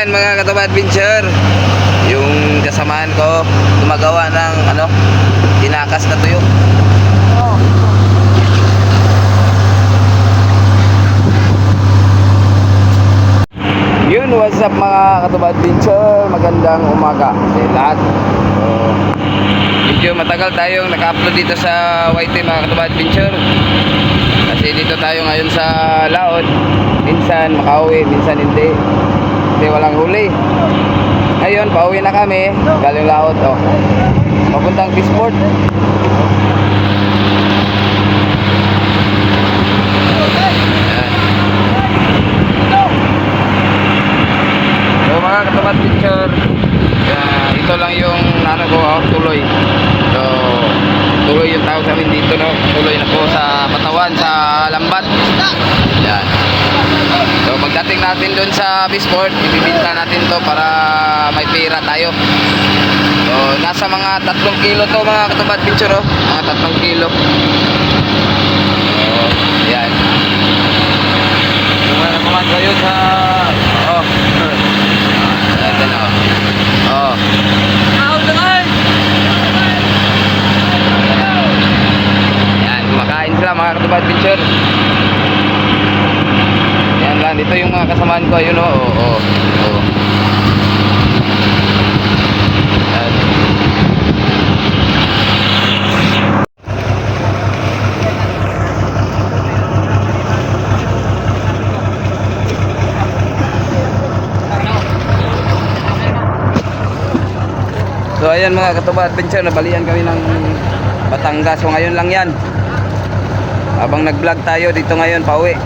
Ayan mga katuba adventure. Yung kasamaan ko gumagawa ng ano, tinakas na tuyo. Yun, what's up mga katuba adventure? Magandang umaga sa lahat. So, medyo matagal tayong naka-upload dito sa YT mga katuba adventure. Kasi dito tayo ngayon sa laot. Minsan makauwi, minsan hindi. Kasi walang huli. Ngayon, pauwi na kami. Galing laot. Oh. Papuntang Fishport. So mga katapat picture, uh, ito lang yung ano ko, oh, tuloy. So, tuloy yung tawag sa amin dito, no? Tuloy na po sa Patawan, sa Lambat. Yan. So, pagdating natin doon sa Bisport, ibibinta natin to para may pera tayo. So, nasa mga tatlong kilo to mga katapat picture, oh. Mga tatlong kilo. So, yan. Mga katapat kayo sa... Oh, Ito na. Oh. Yan, kumakain sila mga katubad picture. Yan lang, dito yung mga kasamaan ko, ayun oh. Oh, oh, oh. So ayan mga katuba adventure, nabalian kami ng Batangas. So ngayon lang yan. Habang nag-vlog tayo dito ngayon, pauwi.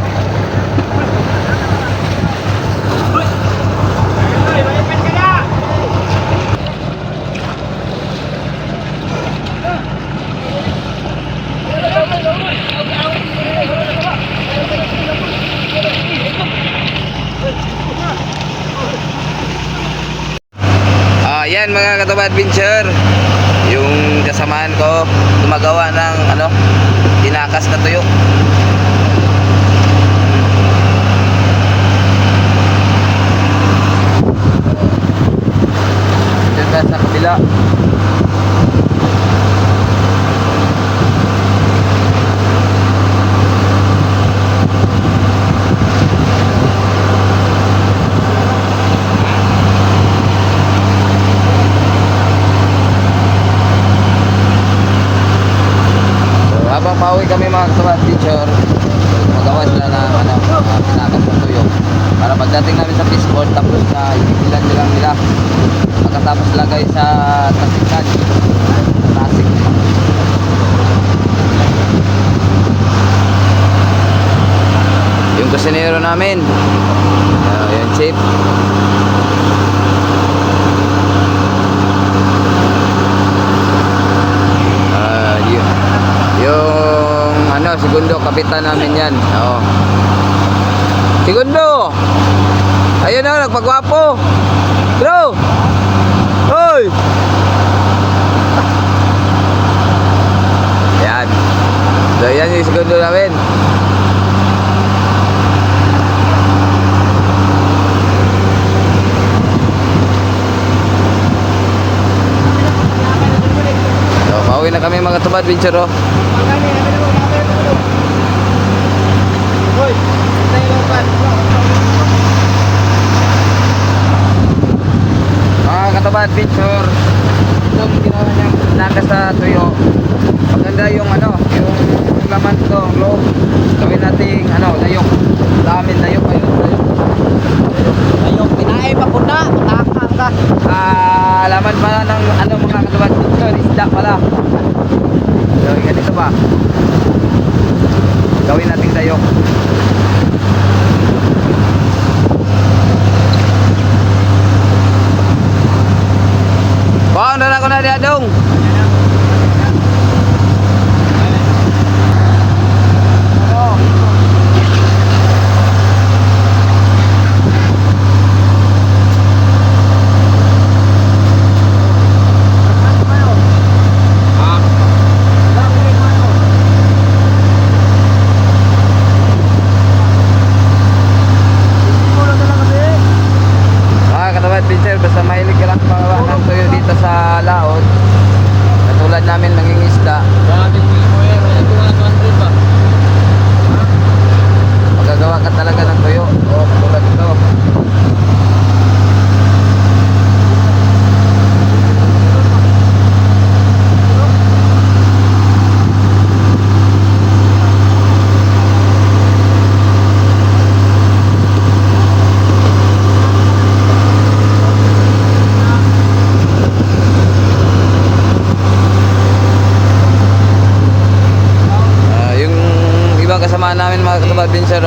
Ah, yan mga katuba adventure. Yung kasamaan ko gumagawa ng ano, tinakas na tuyo. Diyan tayo sa kabila. So, habang pauwi kami mga katuwa teacher, magawa sila ng ano, uh, tinakas na tuyo. Para pagdating namin sa fishport, tapos na ibibilan nyo lang nila. Pagkatapos lagay sa tasikan. Tasik. Yung kusinero namin. Uh, yung chip. Ah, yun. Yung ano, segundo kapitan namin 'yan. Oo. Segundo. Ayun na, nagpagwapo. Bro. Hoy. Yan. So, yan yung segundo namin. So, pauwi na kami mga tubad, Vincer, picture. Itong ginawa niyang nagas sa tuyo. Maganda yung ano, yung laman ko, ang loob. Gawin nating ano, layok. Lamin layok, ayun, layok. Ayok, pinaay pa po na. Takang ka. Ah, laman pala ng ano mga katubad, picture, isda pala. So, ganito ba? Gawin nating layok. Namin mga katapat pinsan